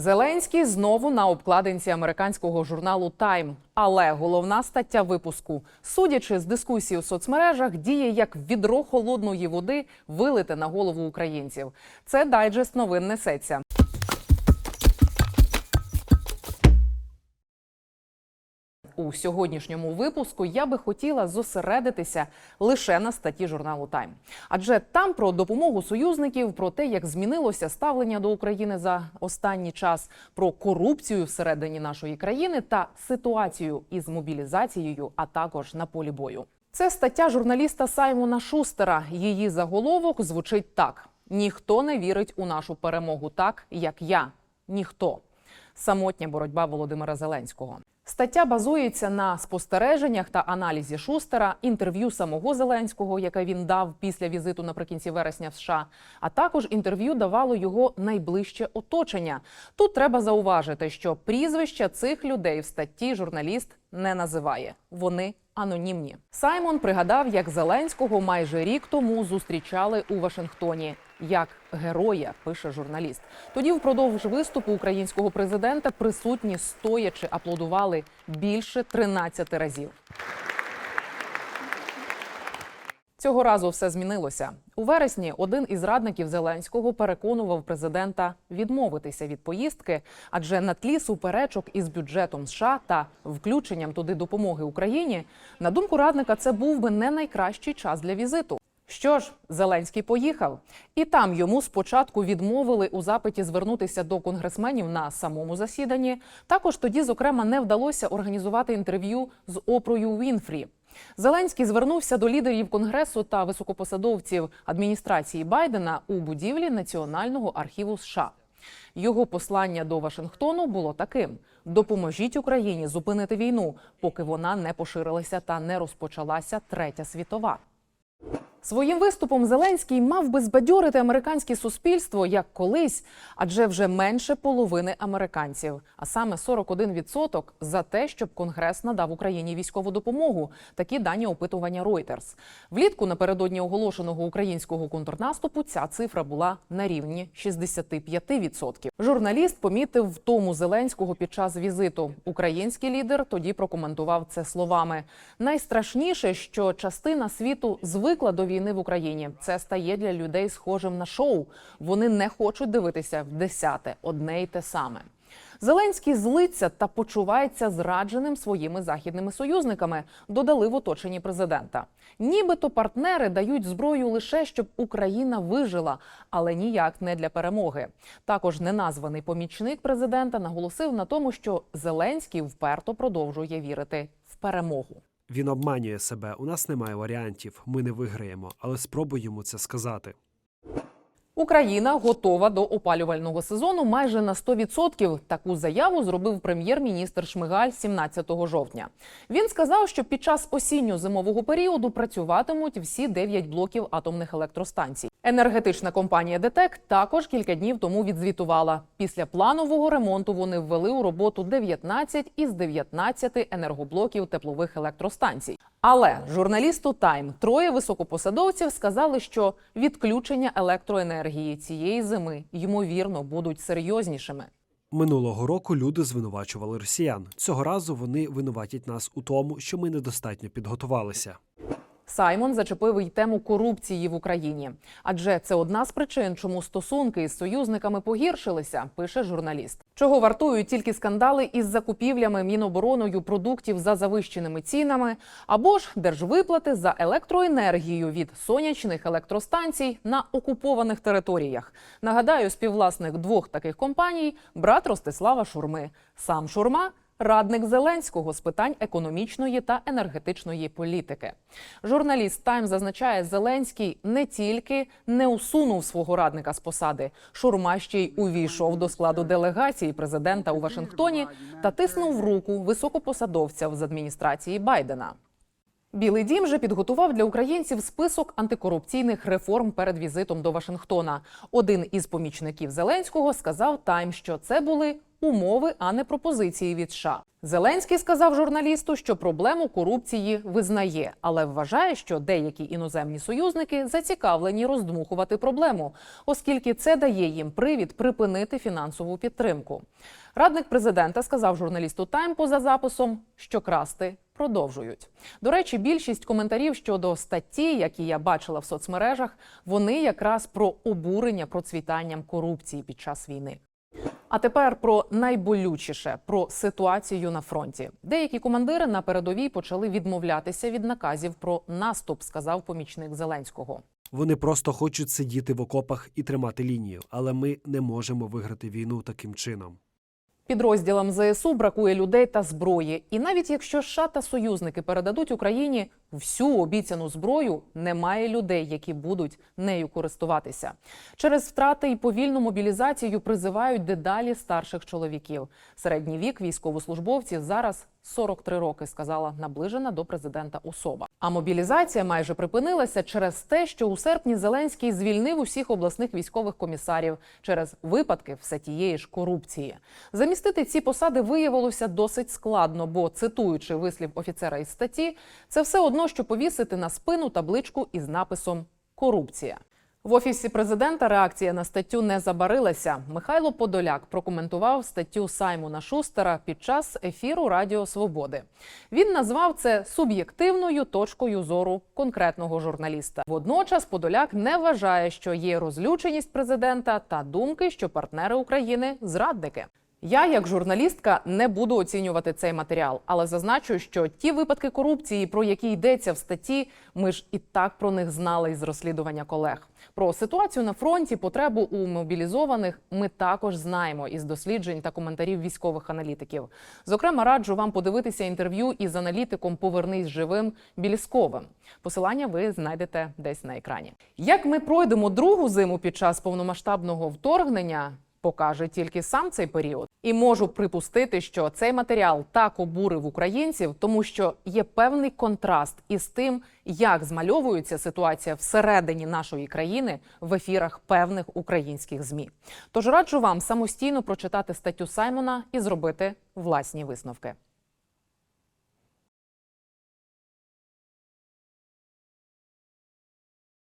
Зеленський знову на обкладинці американського журналу Тайм. Але головна стаття випуску, судячи з дискусії у соцмережах, діє як відро холодної води вилите на голову українців. Це дайджест новин несеться. У сьогоднішньому випуску я би хотіла зосередитися лише на статті журналу Тайм, адже там про допомогу союзників, про те, як змінилося ставлення до України за останній час, про корупцію всередині нашої країни та ситуацію із мобілізацією, а також на полі бою. Це стаття журналіста Саймона Шустера. Її заголовок звучить так: ніхто не вірить у нашу перемогу, так як я. Ніхто. Самотня боротьба Володимира Зеленського. Стаття базується на спостереженнях та аналізі Шустера, інтерв'ю самого Зеленського, яке він дав після візиту наприкінці вересня в США, а також інтерв'ю давало його найближче оточення. Тут треба зауважити, що прізвища цих людей в статті журналіст не називає. Вони анонімні. Саймон пригадав, як Зеленського майже рік тому зустрічали у Вашингтоні. Як героя пише журналіст. Тоді, впродовж виступу українського президента, присутні стоячи аплодували більше 13 разів. Цього разу все змінилося. У вересні один із радників Зеленського переконував президента відмовитися від поїздки, адже на тлі суперечок із бюджетом США та включенням туди допомоги Україні, на думку радника, це був би не найкращий час для візиту. Що ж, Зеленський поїхав, і там йому спочатку відмовили у запиті звернутися до конгресменів на самому засіданні. Також тоді, зокрема, не вдалося організувати інтерв'ю з Опрою Вінфрі. Зеленський звернувся до лідерів конгресу та високопосадовців адміністрації Байдена у будівлі Національного архіву США. Його послання до Вашингтону було таким: допоможіть Україні зупинити війну, поки вона не поширилася та не розпочалася третя світова. Своїм виступом Зеленський мав би збадьорити американське суспільство як колись, адже вже менше половини американців, а саме 41% за те, щоб Конгрес надав Україні військову допомогу. Такі дані опитування Reuters. Влітку напередодні оголошеного українського контрнаступу ця цифра була на рівні 65%. Журналіст помітив втому Зеленського під час візиту. Український лідер тоді прокоментував це словами: найстрашніше, що частина світу звикла до війни в Україні. Це стає для людей схожим на шоу. Вони не хочуть дивитися в десяте одне й те саме. Зеленський злиться та почувається зрадженим своїми західними союзниками. Додали в оточенні президента. Нібито партнери дають зброю лише щоб Україна вижила, але ніяк не для перемоги. Також неназваний помічник президента наголосив на тому, що Зеленський вперто продовжує вірити в перемогу. Він обманює себе. У нас немає варіантів. Ми не виграємо, але спробуй йому це сказати. Україна готова до опалювального сезону майже на 100%. Таку заяву зробив прем'єр-міністр Шмигаль 17 жовтня. Він сказав, що під час осінньо-зимового періоду працюватимуть всі 9 блоків атомних електростанцій. Енергетична компанія ДТЕК також кілька днів тому відзвітувала. Після планового ремонту вони ввели у роботу 19 із 19 енергоблоків теплових електростанцій. Але журналісту Тайм троє високопосадовців сказали, що відключення електроенергії цієї зими ймовірно будуть серйознішими. Минулого року люди звинувачували росіян. Цього разу вони винуватять нас у тому, що ми недостатньо підготувалися. Саймон зачепив й тему корупції в Україні, адже це одна з причин, чому стосунки із союзниками погіршилися, пише журналіст. Чого вартують тільки скандали із закупівлями мінобороною продуктів за завищеними цінами, або ж держвиплати за електроенергію від сонячних електростанцій на окупованих територіях. Нагадаю, співвласник двох таких компаній брат Ростислава Шурми. Сам Шурма радник Зеленського з питань економічної та енергетичної політики. Журналіст Тайм зазначає, Зеленський не тільки не усунув свого радника з посади, Шурма ще й увійшов до складу делегації президента у Вашингтоні та тиснув руку високопосадовця з адміністрації Байдена. Білий дім же підготував для українців список антикорупційних реформ перед візитом до Вашингтона. Один із помічників Зеленського сказав Тайм, що це були умови, а не пропозиції від США. Зеленський сказав журналісту, що проблему корупції визнає, але вважає, що деякі іноземні союзники зацікавлені роздмухувати проблему, оскільки це дає їм привід припинити фінансову підтримку. Радник президента сказав журналісту Тайм поза записом, що красти продовжують. До речі, більшість коментарів щодо статті, які я бачила в соцмережах, вони якраз про обурення процвітанням корупції під час війни. А тепер про найболючіше про ситуацію на фронті. Деякі командири на передовій почали відмовлятися від наказів про наступ, сказав помічник Зеленського. Вони просто хочуть сидіти в окопах і тримати лінію, але ми не можемо виграти війну таким чином. Підрозділам ЗСУ бракує людей та зброї. І навіть якщо США та союзники передадуть Україні всю обіцяну зброю, немає людей, які будуть нею користуватися. Через втрати і повільну мобілізацію призивають дедалі старших чоловіків. Середній вік військовослужбовців зараз 43 роки, сказала наближена до президента особа. А мобілізація майже припинилася через те, що у серпні Зеленський звільнив усіх обласних військових комісарів через випадки все тієї ж корупції. Замістити ці посади виявилося досить складно, бо цитуючи вислів офіцера із статті, це все одно, що повісити на спину табличку із написом Корупція. В офісі президента реакція на статтю не забарилася. Михайло Подоляк прокоментував статтю Саймона Шустера під час ефіру Радіо Свободи. Він назвав це суб'єктивною точкою зору конкретного журналіста. Водночас Подоляк не вважає, що є розлюченість президента та думки, що партнери України зрадники. Я, як журналістка, не буду оцінювати цей матеріал, але зазначу, що ті випадки корупції, про які йдеться в статті, ми ж і так про них знали із розслідування колег. Про ситуацію на фронті, потребу у мобілізованих ми також знаємо із досліджень та коментарів військових аналітиків. Зокрема, раджу вам подивитися інтерв'ю із аналітиком Повернись живим Білісковим. Посилання ви знайдете десь на екрані. Як ми пройдемо другу зиму під час повномасштабного вторгнення? Покаже тільки сам цей період. І можу припустити, що цей матеріал так обурив українців, тому що є певний контраст із тим, як змальовується ситуація всередині нашої країни в ефірах певних українських змі. Тож раджу вам самостійно прочитати статтю Саймона і зробити власні висновки.